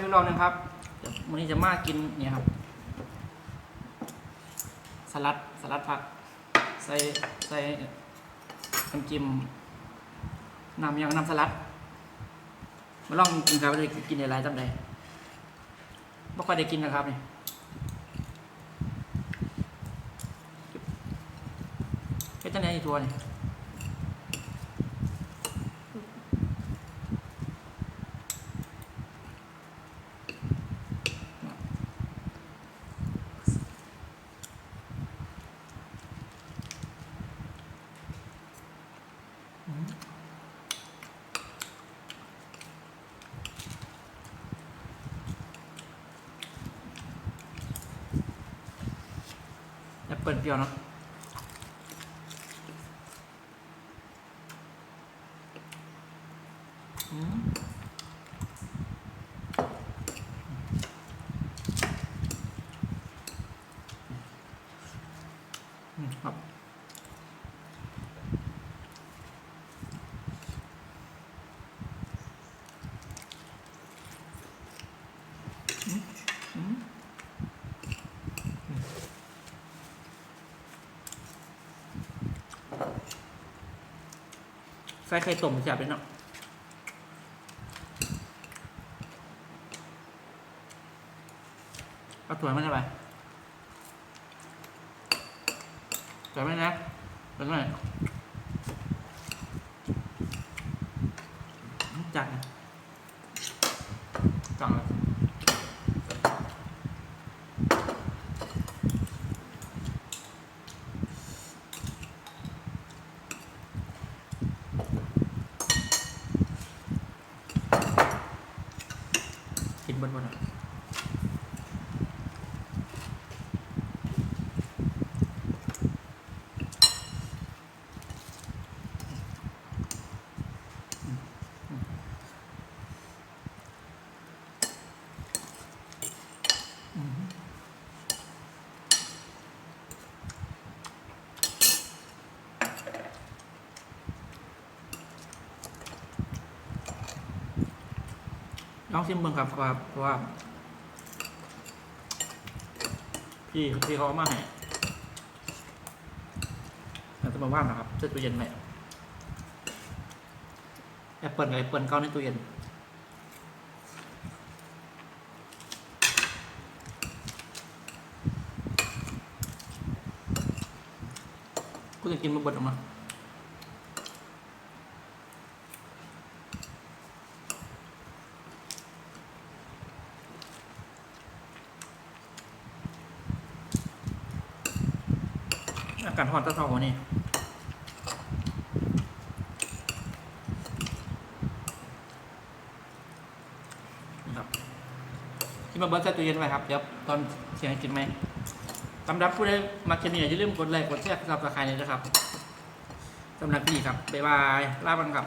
พี่ร้องหนึ่งครับวันนี้จะมากินเนี่ยครับ สลัดสลัดผัก ใส่ใส่น้ำจิ้มน้ำยังน้ำสลัดมาลองกินครับว่าจะกินอะไรจำได้ไม่ค่อยได้กินนะครับนี่เป็นจังไดอีทัวร์นี่ แอปเปิลเปรี้ยวเนาะอืมอืมครับ ส่ไข่ต้มแซ่บเลยเนาะเอาถั่วมันเข้าไปถั่วมันนะเป็นไงจังจังเลย กิน ลองชิมเบิ่งครับเพราะว่าเพราะว่า พี่พี่เขาเอามาให้เราจะมาว่างนะครับเสื้อตู้เย็นไหมแอปเปิลกับแอปเปิลเข้าในตู้เย็นกูจะกินมาบดออกมา อากาศร้อนตะเท่าหัวนี่นะครับที่มาเบิร์ดใส่ตู้เย็นไว้ครับเดี๋ยวตอนเสียงกินไหมสำหรับผู้ใดมาเก็นเนี่ยอย่าลืมกดไลค์กดแชร์กดซับสไครต์เลยนะครับสำหรับพี่ครับบ๊ายบายลาบันครับ